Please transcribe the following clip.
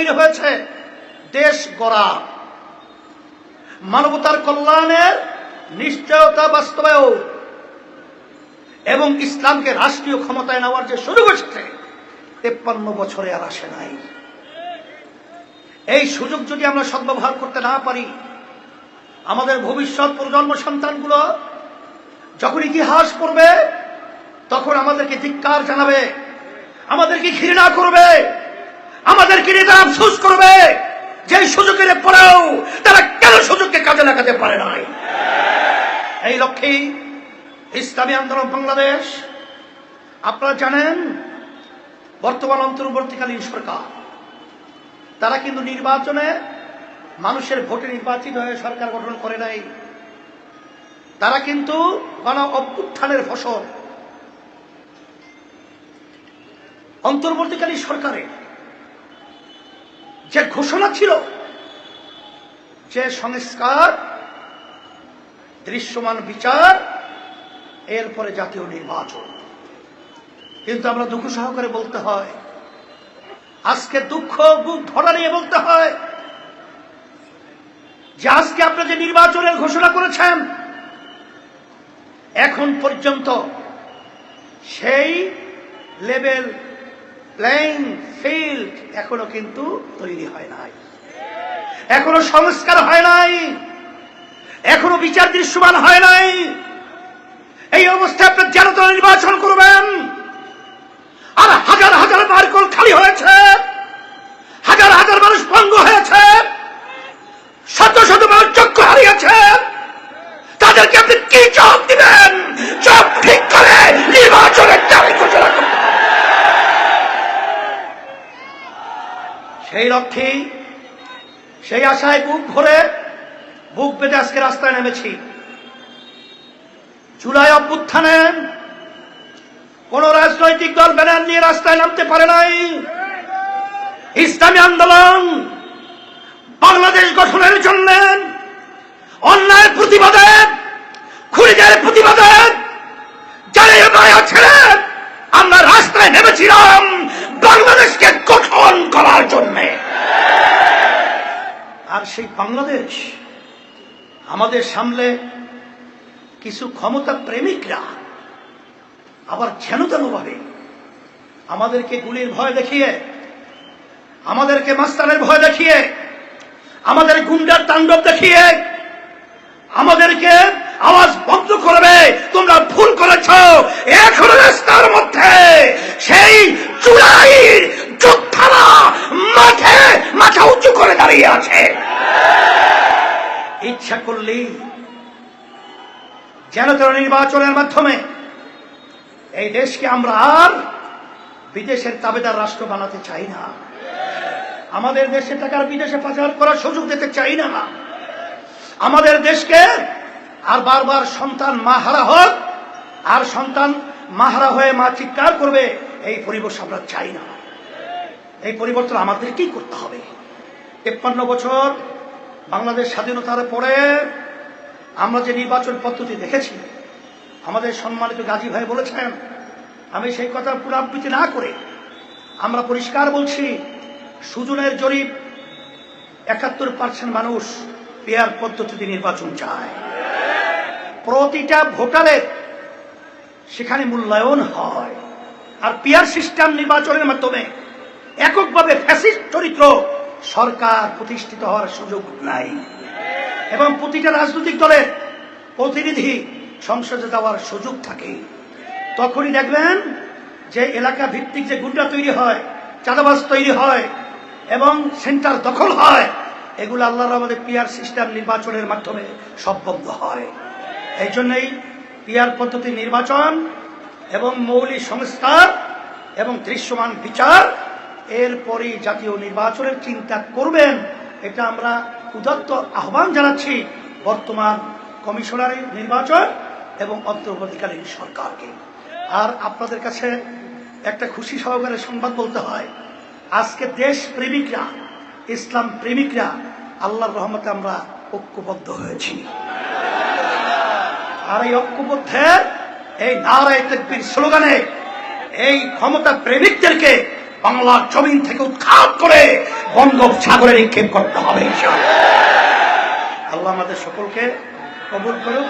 তৈরি হয়েছে। দেশ গড়া। মানবতার কল্যাণের নিশ্চয়তা বাস্তবায়ন এবং ইসলামকে রাষ্ট্রীয় ক্ষমতায় নেওয়ার যে সুযোগ এসেছে তেপ্পান্ন বছরে আর আসে নাই। এই সুযোগ যদি আমরা সদ্ব্যবহার করতে না পারি, আমাদের ভবিষ্যৎ প্রজন্ম সন্তানগুলো যখন ইতিহাস পড়বে, তখন আমাদেরকে ধিক্কার জানাবে, আমাদেরকে ঘৃণা করবে। আমাদেরকে নিয়ে তারা আফসোস করবে। যে সুযোগের পরেও তারা কেন সুযোগকে কাজে লাগাতে পারে নাই? এই লক্ষ্যেই ইসলামী আন্দোলন বাংলাদেশ, আপনারা জানেন, বর্তমান অন্তর্বর্তীকালীন সরকার। তারা কিন্তু নির্বাচনে মানুষের ভোটে নির্বাচিত হয়ে সরকার গঠন করে নাই। তারা কিন্তু গণ অভ্যুত্থানের ফসল। অন্তর্বর্তীকালীন সরকারে যে ঘোষণা ছিল যে সংস্কার, দৃশ্যমান বিচার, এরপরে জাতীয় নির্বাচন। কিন্তু আমরা দুঃখ সহকারে বলতে হয়, আজকে দুঃখ বুক ধরা নিয়ে বলতে হয় যে আজকে আপনি যে নির্বাচনের ঘোষণা করেছেন, এখন পর্যন্ত সেই লেভেল প্লেইং ফিল্ড এখনও কিন্তু তৈরি হয় নাই। এখনও সংস্কার হয় নাই। এখনও বিচার দৃশ্যমান হয় নাই। এই অবস্থায় আপনি জনতা নির্বাচন করবেন। আর হাজার হাজার বারকল খালি হয়েছে। হাজার হাজার মানুষ ভঙ্গ হয়েছে। শত শত মানুষ চক্ষু হারিয়েছে। তাদেরকে আপনি কি জবাব দিবেন সব ঠিক করে নির্বাচনের তারিখ ঘোষণা করবেন সেই লক্ষ্যেই সেই আশায় বুক ভরে, বুক বেঁধে আজকে রাস্তায় নেমেছি। জুলাই অভ্যুত্থানে কোন রাজনৈতিক দল ব্যানার নিয়ে রাস্তায় নামতে পারে নাই। ইসলামী আন্দোলন বাংলাদেশ গঠনের জন্য অন্যায়ের প্রতিবাদে, খুনিদের প্রতিবাদে যারা ছেড়ে আমরা রাস্তায় নেমেছিলাম। বাংলাদেশকে গঠন করার জন্য আর সেই বাংলাদেশ আমাদের সামনে কিছু ক্ষমতা প্রেমিকরা আবার যেন ভাবে আমাদেরকে গুলির ভয় দেখিয়ে, আমাদেরকে মাস্তানের ভয় দেখিয়ে, আমাদের গুন্ডার তাণ্ডব দেখিয়ে, আমাদেরকে আওয়াজ বন্ধ করবে। তোমরা ভুল করেছ। এখনও রাস্তার মধ্যে সেই চুলাইর যোদ্ধারা ইচ্ছা করলেই যেন তেন নির্বাচনের মাধ্যমে এই দেশকে আমরা আর বিদেশের তাবেদার রাষ্ট্র বানাতে চাই না। আমাদের দেশে টাকার বিদেশে পাচার করার সুযোগ দিতে চাই না। আমাদের দেশকে আর বারবার সন্তান মাহারা হোক, আর সন্তান মাহারা হয়ে মা চিৎকার করবে, এই পরিবেশ আমরা চাই না। এই পরিবর্তন আমাদের কি করতে হবে। তেপ্পান্ন বছর বাংলাদেশ স্বাধীনতার পরে আমরা যে নির্বাচন পদ্ধতি দেখেছি, আমাদের সম্মানিত গাজী ভাই বলেছেন, আমি সেই কথার পুনরাবৃত্তি না করে আমরা পরিষ্কার বলছি, সুজনের জরিপ একাত্তর পার্সেন্ট মানুষ পেয়ার পদ্ধতিতে নির্বাচন চায়। প্রতিটা ভোটারের সেখানে মূল্যায়ন হয়। আর পিয়ার সিস্টেম নির্বাচনের মাধ্যমে এককভাবে ফ্যাসিস্ট চরিত্র সরকার প্রতিষ্ঠিত হওয়ার সুযোগ নাই। এবং প্রতিটা রাজনৈতিক দলের প্রতিনিধি সংসদে যাওয়ার সুযোগ থাকে। তখনই দেখবেন যে এলাকা ভিত্তিক যে গুন্ডা তৈরি হয়, চাঁদাবাজ তৈরি হয়, এবং সেন্টার দখল হয়, এগুলো আল্লাহর আমাদের পিয়ার সিস্টেম নির্বাচনের মাধ্যমে সব বন্ধ হয়। এই জন্যই পিয়ার পদ্ধতি নির্বাচন এবং মৌলিক সংস্কার এবং দৃশ্যমান বিচার এরপরই জাতীয় নির্বাচনের চিন্তা করবেন, এটা আমরা উদাত্ত আহ্বান জানাচ্ছি বর্তমান কমিশনারি নির্বাচন এবং অন্তর্বর্তীকালীন সরকারকে। আর আপনাদের কাছে একটা খুশি সহকারে সংবাদ বলতে হয়, আজকে দেশ প্রেমিকরা ইসলাম প্রেমিকরা, আল্লাহর রহমতে আমরা ঐক্যবদ্ধ হয়েছি। আর এই ঐক্যবদ্ধের এই নারায় স্লোগানে এই ক্ষমতা প্রেমিকদেরকে বাংলার জমিন থেকে উৎখাত করে বঙ্গোপসাগরে নিক্ষেপ করতে হবে। আল্লাহ আমাদের সকলকে কবুল করুক